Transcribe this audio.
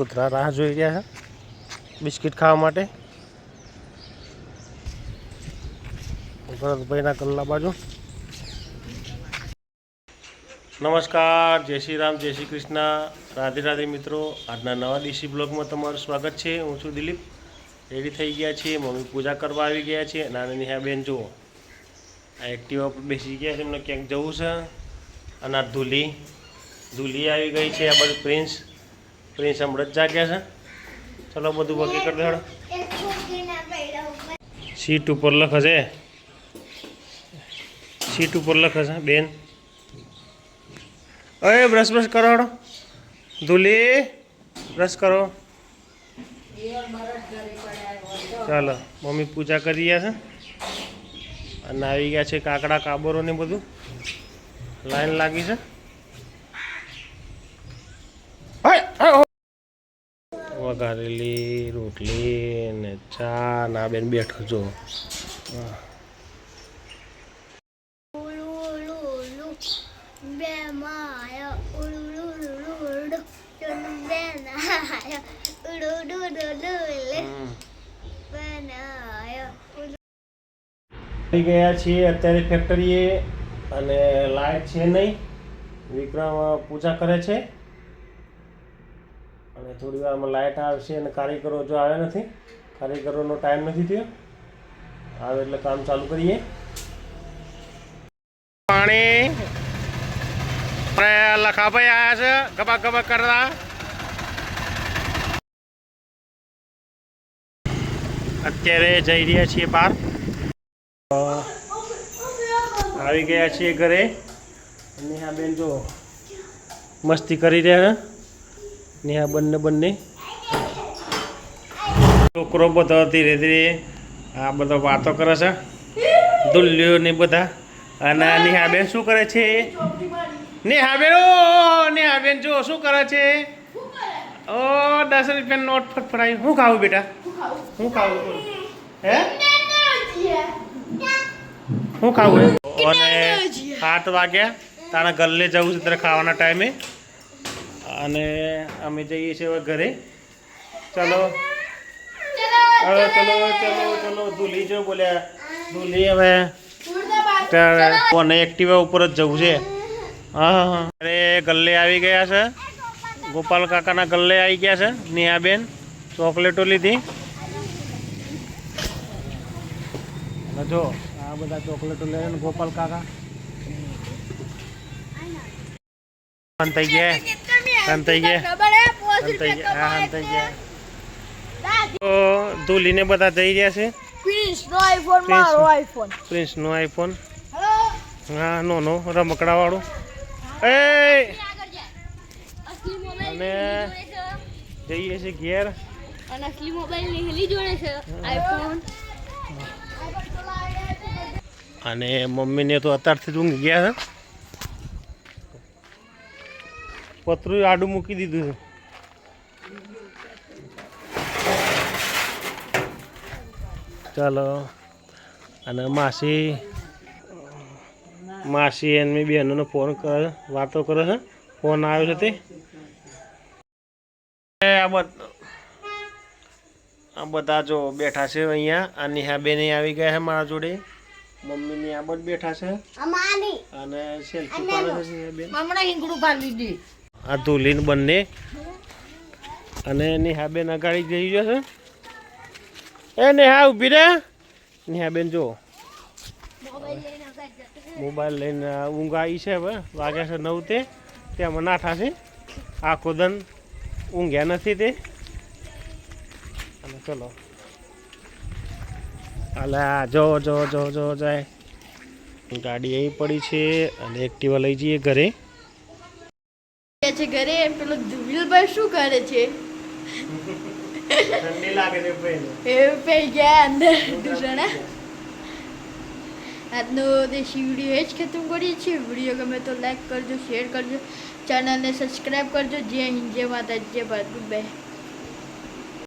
કૂતરા રાહ જોઈ રહ્યા છે બિસ્કિટ ખાવા માટે. ભરતભાઈના કલ્લા બાજુ. નમસ્કાર, જય શ્રી રામ, જય શ્રી કૃષ્ણ. રાધે રાધે મિત્રો, આજના નવા દેશી બ્લોગમાં તમારું સ્વાગત છે. હું છું દિલીપ. રેડી થઈ ગયા છીએ. મમ્મી પૂજા કરવા આવી ગયા છે. નાની નિહા બેન, જુઓ. આ એક્ટિવા પર બેસી ગયા છે. એમને ક્યાંક જવું છે. અને આ ધૂલી. ધૂલી આવી ગઈ છે. આ બધું પ્રિન્સ પ્રિન્સ હમણાં જ જાગ્યા છે. ચલો બધું બાકી કરી દેડો સીટ ઉપર લખશે સીટ ઉપર લખશે બેન. અરે બ્રશ બ્રશ કરો હડો. ધૂલી બ્રશ કરો. ચાલો, મમ્મી પૂજા કરી રહ્યા છે. અને આવી ગયા છે કાકડા, કાબરો ને બધું. લાઈન લાગી છે. વઘારેલી, રોટલી ને ચા ના બેન બેઠો જો. ગયા છીએ અત્યારે ફેક્ટરીએ અને લાઇટ છે નહીં. વિક્રમ પૂજા કરે છે. થોડી વારમાં લાઇટ આવશે અને કાર્યકરો જો આવ્યા નથી કાર્યકરોનો ટાઈમ નથી થયો. આવે એટલે કામ ચાલુ કરીએ. પાણી લખાભાઈ આવ્યા છે ગબા ગબા કરતા. અત્યારે જઈ રહ્યા છીએ બહાર. આવી ગયા છીએ ઘરે. નેહા બેન જો મસ્તી કરી રહ્યા છે નેહા બંને બંને. છોકરો બધો ધીરે ધીરે આ બધો વાતો કરે છે. દુલ્યો ને બધા. અને નેહાબેન શું કરે છે? નેહાબેન ઓ નેહાબેન જો શું કરે છે? ઓ દસ રૂપિયા નોટ ફટફડાઈ. હું ખાવું બેટા? હું ખાવું? હે? હું ખાવું? અને આઠ વાગ્યા. તારા ગલ્લે જવું છે તારે ખાવાના ટાઈમે. અને અમે જઈએ છીએ હવે ઘરે. ચલો. હવે ચલો. ચલો ચલો ધૂલી જો બોલ્યા. ધૂલી હવે. કોને એક્ટિવા ઉપર જ જવું છે. હા હા અરે ગલ્લે આવી ગયા છે. ગોપાલ કાકાના ગલ્લે આવી ગયા છે નેહાબેન ચોકલેટો લીધી. જો આ બધા ચોકલેટો લે ગોપાલ કાકા. થઈ ગયા. થઈ ગયા. થઈ ગયા. હા થઈ ગયા. તો ધૂલીને બધા જઈ રહ્યા છે? પ્રિન્સ નો મારો આઈફોન હા નો નો રમકડા વાળું એ! અને જઈએ છીએ ઘેર. અને અસલી મોબાઈલ નીહલી જોડે છે આઈફોન અને મમ્મીને તો અત્યારથી જ ઊંઘી ગયા છે. પતરું આડું મૂકી દીધું છે. ચાલો. અને માસી માસી એમની બહેનોનો ફોન કરે વાતો કરે છે. ફોન આવ્યો છે તે. આ બધા જો બેઠા છે અહીંયા આ નેહાબેન આવી ગયા છે મારા જોડે. મમ્મીની આ બધ બેઠા છે. અને સેલ્ફી પાડે છે નેહાબેન હમણાં હિંગડું પાડી દીધી. આ લીન બંને. અને નેહાબેન અગાડી જઈ જશે એ નેહા ઊભી રે. નેહાબેન જો. મોબાઈલ લઈને ઊંઘ આવી છે હવે. વાગ્યા છે નવ તે. તેમાં નાઠા છે આખો દન ઊંઘ્યા નથી તે. અને ચલો. અલા જો જો જો જો, જાય. ગાડી અહીં પડી છે અને એક્ટિવા લઈ જઈએ ઘરે. છે ઘરે પેલો ધુવિલભાઈ શું કરે છે? ઠંડી લાગે છે ભાઈ. એ ભાઈ ગયા અંદર દુસણા આજનો દેશી વીડિયો એ જ ખતમ કરીએ છીએ. વીડિયો ગમે તો લાઈક કરજો શેર કરજો. ચેનલને સબસ્ક્રાઈબ કરજો. જય હિન્દ જય માતા જય ભારત બાય.